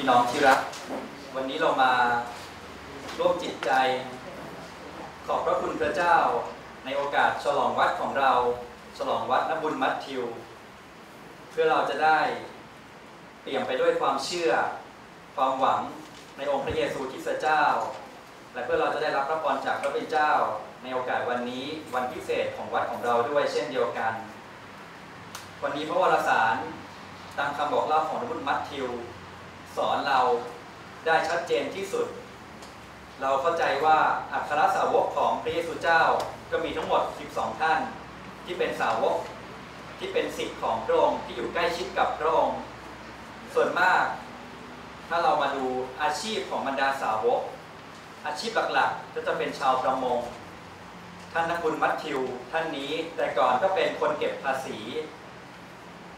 พี่น้องที่รัก วันนี้เรามาร่วมจิตใจ ขอบพระคุณพระเจ้า ในโอกาสฉลองวัดของเรา ฉลองวัดนบุญมัทธิว เพื่อเราจะได้เปลี่ยมไปด้วยความเชื่อ ความหวังในองค์พระเยซูคริสต์เจ้า และเพื่อเราจะได้รับพระพรจากพระเป็นเจ้า ในโอกาสวันนี้วันพิเศษของวัดของเราด้วยเช่นเดียวกัน วันนี้พระวรสารตามคำบอกเล่าของนบุญมัทธิว สอนเราได้ชัดเจนที่สุด เราเข้าใจว่าอัครสาวกของพระเยซูเจ้าก็มีทั้งหมด 12 ท่าน ที่เป็นสาวกที่เป็นสิทธิ์ของพระองค์ที่อยู่ใกล้ชิดกับพระองค์ ส่วนมาก ถ้าเรามาดูอาชีพของบรรดาสาวก อาชีพหลักๆก็จะเป็นชาวประมง ท่านนักบุญมัทธิว ท่านนี้แต่ก่อนก็เป็นคนเก็บภาษี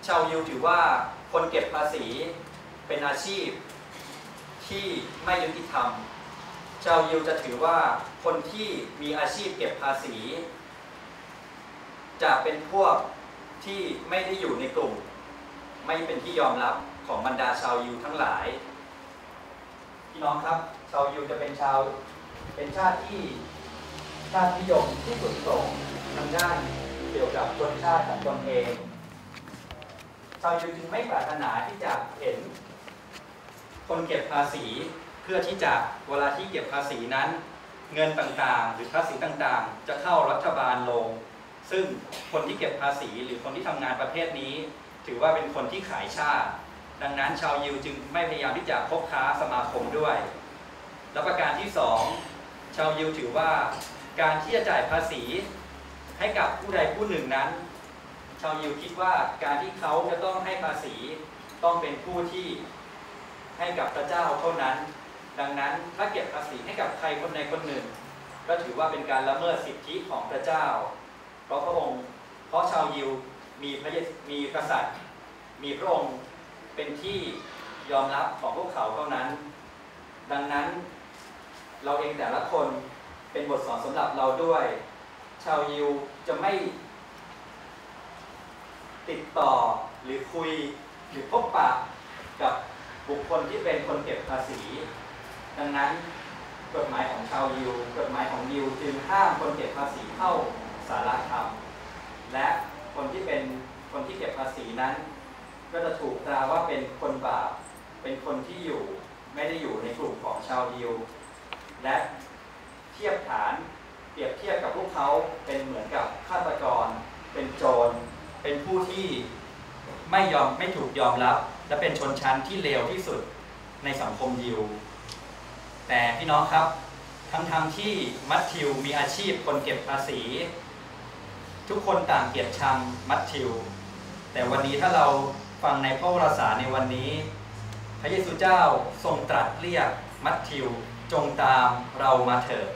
ชาวยิวถือว่าคนเก็บภาษี เป็นอาชีพที่ไม่ยุติธรรม ชาวยิวจะถือว่าคนที่มีอาชีพเก็บภาษี จะเป็นพวกที่ไม่ได้อยู่ในกลุ่ม ไม่เป็นที่ยอมรับของบรรดาชาวยิวทั้งหลายพี่น้องครับ ชาวยิวจะเป็นชาวเป็นชาติที่ชาตินิยมที่สุดโต่งทางด้านเกี่ยวกับชนชาติของตนเอง ชาวยิวจึงไม่ปรารถนาที่จะเห็น คนเก็บภาษีเพื่อที่จะเวลาที่เก็บภาษีนั้น เงินต่างๆ หรือภาษีต่างๆ จะเข้ารัฐบาลลง ซึ่งคนที่เก็บภาษีหรือคนที่ทำงานประเภทนี้ ถือว่าเป็นคนที่ขายชาติ ดังนั้นชาวยิวจึงไม่พยายามที่จะคบค้าสมาคมด้วย และประการที่สองชาวยิวถือว่าการที่จะจ่ายภาษีให้กับผู้ใดผู้หนึ่งนั้น ชาวยิวคิดว่าการที่เขาจะต้องให้ภาษีต้องเป็นผู้ที่ ให้กับพระเจ้าเท่านั้น ดังนั้นถ้าเก็บภาษีให้กับใครคนใดคนหนึ่ง ก็ถือว่าเป็นการละเมิดสิทธิของพระเจ้า เพราะพระองค์ เพราะชาวยิวมีพระเยมีกษัตริย์ มีพระองค์เป็นที่ยอมรับของพวกเขาเท่านั้น ดังนั้นเราเองแต่ละคนเป็นบทสอนสำหรับเราด้วย ชาวยิวจะไม่ติดต่อหรือคุยหรือพบปะกับ บุคคลที่เป็นคนเก็บภาษี ดังนั้นกฎหมายของชาวยิวกฎหมายของยิวจึงห้ามคนเก็บภาษีเข้าสารธรรม และคนที่เป็นคนที่เก็บภาษีนั้น ก็จะถูกตราว่าเป็นคนบาป เป็นคนที่อยู่ไม่ได้อยู่ในกลุ่มของชาวยิว และเทียบฐานเปรียบเทียบกับพวกเขาเป็นเหมือนกับฆาตกร เป็นโจร เป็นผู้ที่ไม่ยอมไม่ถูกยอมรับ และเป็นชนชั้นที่เลวที่สุดในสังคมยิว แต่พี่น้องครับทั้งทที่มัทธิวมีอาชีพคนเก็บภาษี ทุกคนต่างเกลียดชังมัทธิว แต่วันนี้ถ้าเราฟังในพระวรสารในวันนี้ พระเยซูเจ้าทรงตรัสเรียกมัทธิวจงตามเรามาเถิด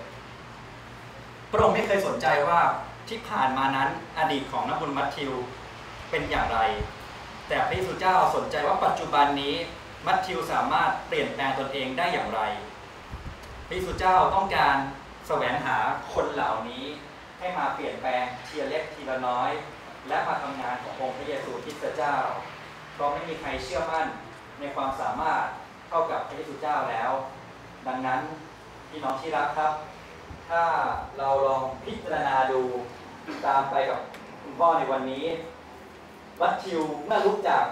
พระองค์ไม่เคยสนใจว่าที่ผ่านมานั้นอดีตของนักบุญมัทธิวเป็นอย่างไร แต่พระเยซูเจ้าสนใจว่าปัจจุบันนี้มัทธิวสามารถเปลี่ยนแปลงตนเองได้อย่างไร พระเยซูเจ้าต้องการแสวงหาคนเหล่านี้ให้มาเปลี่ยนแปลงทีละเล็กทีละน้อย และมาทำงานขององค์พระเยซูคริสต์เจ้า เพราะไม่มีใครเชื่อมั่นในความสามารถเท่ากับพระเยซูเจ้าแล้ว ดังนั้นพี่น้องที่รักครับ ถ้าเราลองพิจารณาดูตามไปกับคุณพ่อในวันนี้ วัดทิวเมื่อลุกจาก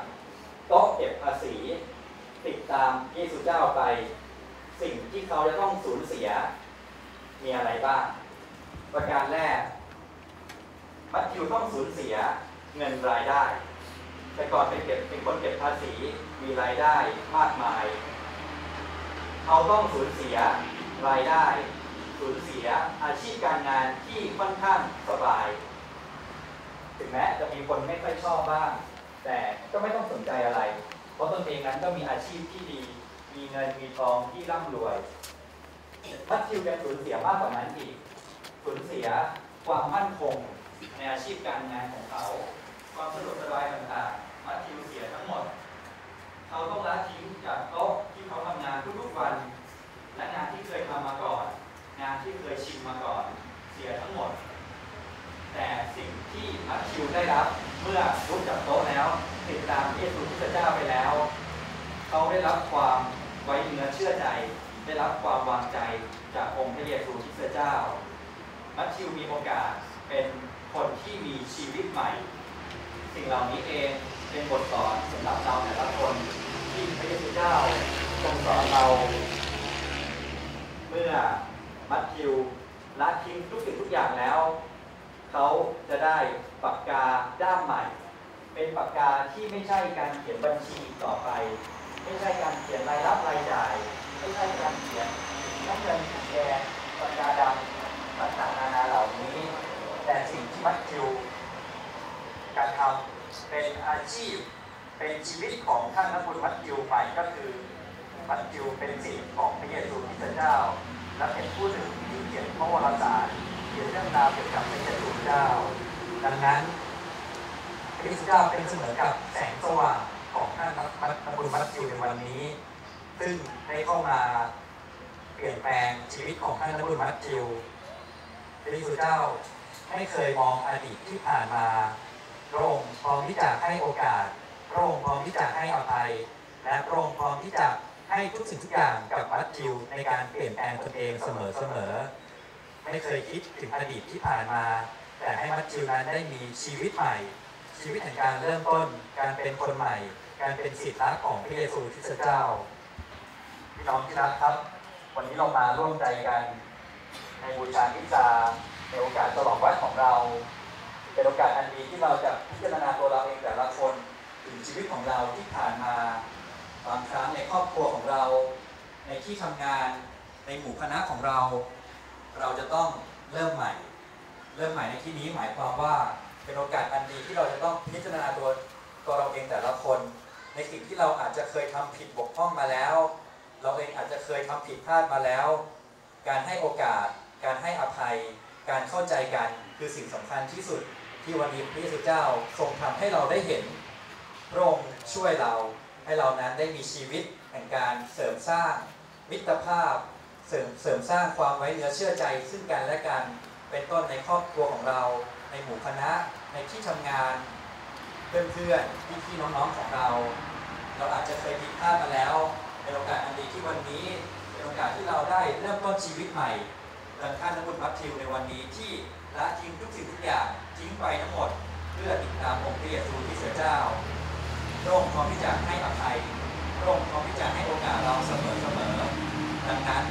โต๊ะเก็บภาษี ติดตามเยซูเจ้าไป สิ่งที่เขาจะต้องสูญเสีย มีอะไรบ้าง ประการแรก มัทธิวต้องสูญเสียเงินรายได้ แต่ก่อนเป็นเก็บเป็นคนเก็บภาษีมีรายได้มากมาย เขาต้องสูญเสียรายได้ สูญเสียอาชีพการงานที่ค่อนข้างสบาย ถึงแม้จะมีคนไม่ค่อยชอบบ้าง แต่ก็ไม่ต้องสนใจอะไร เพราะตนเองนั้นก็มีอาชีพที่ดี มีเงินมีทองที่ร่ำรวยมัทธิวยังสูญเสียมากกว่านั้นอีกสูญเสียความมั่นคงในอาชีพการงานของเขา ความสะดวกสบายต่างๆ มัทธิวเสียทั้งหมด เขาต้องละทิ้งจากโต๊ะที่เขาทำงานทุกๆวัน และงานที่เคยทำมาก่อน งานที่เคยชิมมาก่อน เสียทั้งหมด สิ่งที่มัทธิวได้รับ เมื่อลุกจากโต๊ะแล้ว ติดตามเยซูคริสต์เจ้าไปแล้ว เขาได้รับความไว้เนื้อเชื่อใจ ได้รับความวางใจจากองค์พระเยซูคริสต์เจ้า มัทธิวมีโอกาสเป็นคนที่มีชีวิตใหม่ สิ่งเหล่านี้เองเป็นบทสอนสำหรับเราแต่ละคนที่พระเยซูเจ้าทรงสอนเรา เมื่อมัทธิวละทิ้งทุกสิ่งทุกอย่างแล้ว เขาจะได้ปากกาด้ามใหม่ เป็นปากกาที่ไม่ใช่การเขียนบัญชีต่อไป ไม่ใช่การเขียนรายรับรายจ่าย ไม่ใช่การเขียนน้ำเงินสีแดงปากกาดำต่างๆนานาเหล่านี้ แต่สิ่งที่มัทธิวการทำเป็นอาชีพ เป็นชีวิตของท่านนักบุญมัทธิวไปก็คือมัทธิวเป็นศิษย์ของพระเยซูคริสต์เจ้า และเป็นผู้หนึ่งที่เขียนพระวรสาร เขียนเรื่องราวเกี่ยวกับพระเยซูเจ้า ดังนั้นพระเยซูเจ้าเป็นเสมือนกับแสงสว่างของท่านนักบุญมัทธิวในวันนี้ ซึ่งได้เข้ามาเปลี่ยนแปลงชีวิตของท่านนักบุญมัทธิวพระเยซูเจ้าไม่เคยมองอดีตที่ผ่านมาพระองค์พร้อมที่จะให้โอกาสพระองค์พร้อมที่จะให้อภัย และพระองค์พร้อมที่จะให้ทุกสิ่งทุกอย่างกับมัทธิวในการเปลี่ยนแปลงตนเองเสมอๆ ไม่เคยคิดถึงอดีตที่ผ่านมา แต่ให้มัทธิวนั้นได้มีชีวิตใหม่ ชีวิตแห่งการเริ่มต้น การเป็นคนใหม่ การเป็นศิษย์รักของพระเยซูคริสต์เจ้าพี่น้องที่รักครับ วันนี้เรามาร่วมใจกัน ในบูชานิจาในโอกาสฉลองวัดของเรา เป็นโอกาสอันดีที่เราจะพิจารณาตัวเราเองแต่ละคนถึงชีวิตของเราที่ผ่านมาบางครั้งในครอบครัวของเรา ในที่ทำงานในหมู่คณะของเรา เราจะต้องเริ่มใหม่ เริ่มใหม่ในที่นี้หมายความว่าเป็นโอกาสอันดีที่เราจะต้องพิจารณาตัวตัวเราเองแต่ละคน ในสิ่งที่เราอาจจะเคยทำผิดบกพร่องมาแล้ว เราเองอาจจะเคยทำผิดพลาดมาแล้ว การให้โอกาส การให้อภัย การเข้าใจกันคือสิ่งสำคัญที่สุดที่วันนี้พระเยซูเจ้าทรงทำให้เราได้เห็นพระองค์ช่วยเราให้เรานั้นได้มีชีวิตแห่งการเสริมสร้างมิตรภาพ สริมเสริมสร้างความไว้เนื้อเชื่อใจซึ่งกันและกัน เป็นต้นในครอบครัวของเรา ในหมู่คณะ ในที่ทำงาน เพื่อนๆพี่ๆน้องๆของเรา เราอาจจะเคยผิดพลาดมาแล้วเป็นโอกาสอันดีที่วันนี้เป็นโอกาสที่เราได้เริ่มต้นชีวิตใหม่ดังท่านนักบุญมัทธิวในวันนี้ที่ละทิ้งทุกสิ่งทุกอย่างทิ้งไปทั้งหมด เพื่อติดตามองค์พระเยซูคริสต์เจ้าพระองค์พร้อมที่จะให้อภัยพระองค์พร้อมที่จะให้โอกาสเราเสมอเสมอดังนั้น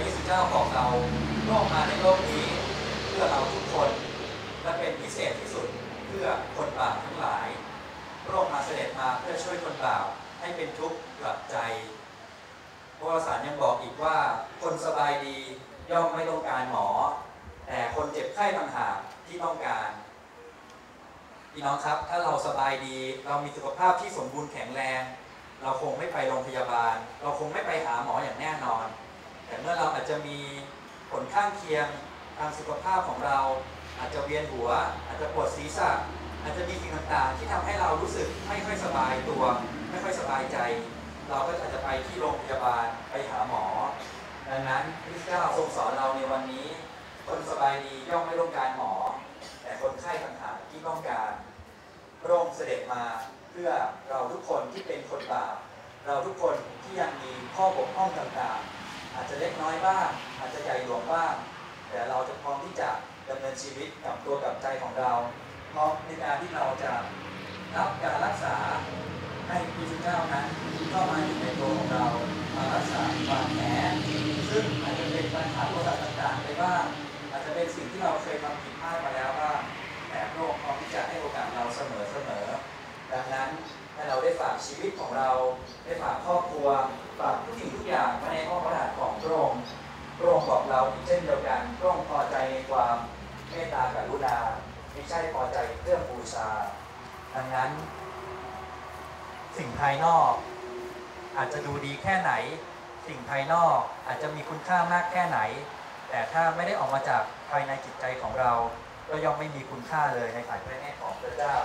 ระเยซูเจ้าบอกเราพระองมาในโลกนี้ เพื่อเราทุกคนและเป็นพิเศษที่สุดเพื่อคนบาปทั้งหลายพระองค์มาเสด็จมาเพื่อช่วยคนบาปให้เป็นทุกข์กลับใจพระวสารยังบอกอีกว่าคนสบายดีย่อมไม่ต้องการหมอ แต่คนเจ็บไข้ต่างหากที่ต้องการพี่น้องครับ ถ้าเราสบายดีเรามีสุขภาพที่สมบูรณ์แข็งแรง เราคงไม่ไปโรงพยาบาล เราคงไม่ไปหาหมออย่างแน่นอน แต่เมื่อเราอาจจะมีผลข้างเคียงทางสุขภาพของเรา อาจจะเวียนหัว อาจจะปวดศีรษะ อาจจะมีสิ่งต่างๆ ที่ทำให้เรารู้สึกไม่ค่อยสบายตัว ไม่ค่อยสบายใจ เราก็อาจจะไปที่โรงพยาบาลไปหาหมอ ดังนั้นพระเจ้าทรงสอนเราในวันนี้ คนสบายดีย่อมไม่ต้องการหมอ แต่คนไข้ต่างหากที่ต้องการพระองค์เสด็จมาเพื่อเราทุกคนที่เป็นคนบาปเราทุกคนที่ยังมีข้อบกพร่องต่างๆ อาจจะเล็กน้อยบ้างอาจจะใหญ่หลวงบ้างแต่เราจะพร้อมที่จะดำเนินชีวิตกับตัวกับใจของเราพร้อมในการที่เราจะรับการรักษาให้พระพุทธเจ้านั้นเข้ามาอยู่ในตัวของเรามารักษาบาดแผลซึ่งอาจจะเป็นปัญหาตัวต่างๆไปบ้างอาจจะเป็นสิ่งที่เราเคยทำผิดพลาดมาแล้วบ้างแต่พระองค์พร้อมที่จะให้โอกาสเราเสมอเสมอๆดังนั้นให้เราได้ฝากชีวิตของเราได้ฝากครอบครัว ฝากทุกสิ่งทุกอย่างไว้ในอ้อมพระหัตถ์ของพระองค์พระองค์บอกเราอีกเช่นเดียวกันพระองค์พอใจในความเมตตากรุณาไม่ใช่พอใจเครื่องบูชา ดังนั้น สิ่งภายนอก อาจจะดูดีแค่ไหน สิ่งภายนอกอาจจะมีคุณค่ามากแค่ไหน แต่ถ้าไม่ได้ออกมาจากภายในจิตใจของเรา ก็ย่อมไม่มีคุณค่าเลยในสายพระเนตรของพระเจ้า